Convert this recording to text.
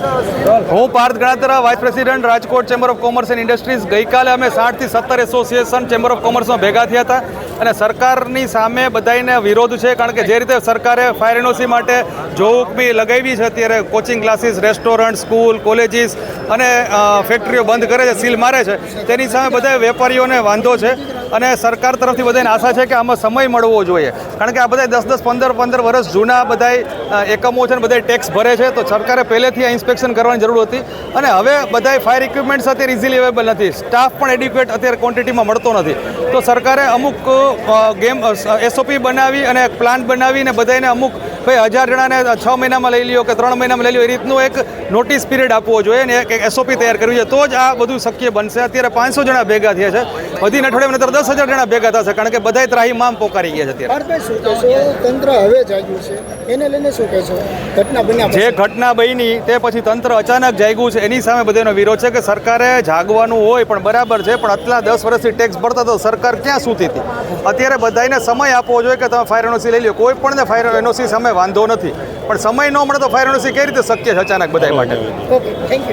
હું Parth Ganatra vice president Rajkot chamber of commerce and industries ગઈકાલે અમે સાઠથી સત્તર એસોસિએશન ચેમ્બર ઓફ કોમર્સમાં ભેગા થયા હતા. અને સરકારની સામે બધાને વિરોધ છે, કારણ કે જે રીતે સરકારે ફાયર એનઓસી માટે જોક બી લગાવી છે, અત્યારે coaching classes restaurant school colleges અને ફેક્ટરીઓ બંધ કરે છે સીલ મારે છે. તેની સામે બધા વેપારીઓને વાંધો છે. અને સરકાર તરફથી બધાને આશા છે કે આમાં સમય મળવો જોઈએ. કારણ કે આ બધા દસ દસ પંદર પંદર વર્ષ જૂના બધા એકમો છે ને બધા ટેક્સ ભરે છે, તો સરકારે પહેલેથી આ ઇન્સ્પેક્શન કરવાની જરૂર હતી. અને હવે બધા ફાયર ઇક્વિપમેન્ટ્સ અત્યારે ઇઝીલી અવેલેબલ નથી. સ્ટાફ પણ એડ્યુકેટ અત્યારે ક્વોન્ટિટીમાં મળતો નથી. તો સરકારે અમુક ગેમ એસઓપી બનાવી અને પ્લાન બનાવીને બધાને અમુક ભાઈ હજાર જણાને છ મહિનામાં લઈ લ્યો કે ત્રણ મહિનામાં લઈ લ્યો એ રીતનું એક નોટિસ પીરિયડ આપવો જોઈએ ને એક એસઓપી તૈયાર કરવી જોઈએ. તો જ આ બધું શક્ય બનશે. અત્યારે પાંચસો જણા ભેગા થયા છે. વધીને અઠવાડિયામાં નતર દસ હજાર જણા ભેગા થશે કારણ કે બધાય ત્રાહીમામ પોકારી ગયા છે અત્યારે. તંત્ર હવે જાગ્યું છે. એને લઈને શું કહેશો? ઘટના બન્યા જે ઘટના બની તે પછી તંત્ર અચાનક જાગ્યું છે. એની સામે બધાનો વિરોધ છે કે સરકારે જાગવાનું હોય પણ બરાબર છે પણ આટલા દસ વર્ષથી ટેક્સ ભરતા તો સરકાર ક્યાં સુતી હતી? અત્યારે બધાને સમય આપવો જોઈએ કે તમે ફાયર એનઓસી લઈ લો કોઈ પણ ફાયર એનઓસી સામે વાંધો નથી. પણ સમય ન મળે તો ફાયર એનઓસી કઈ રીતે શક્ય છે અચાનક બધા માટે? Okay thank you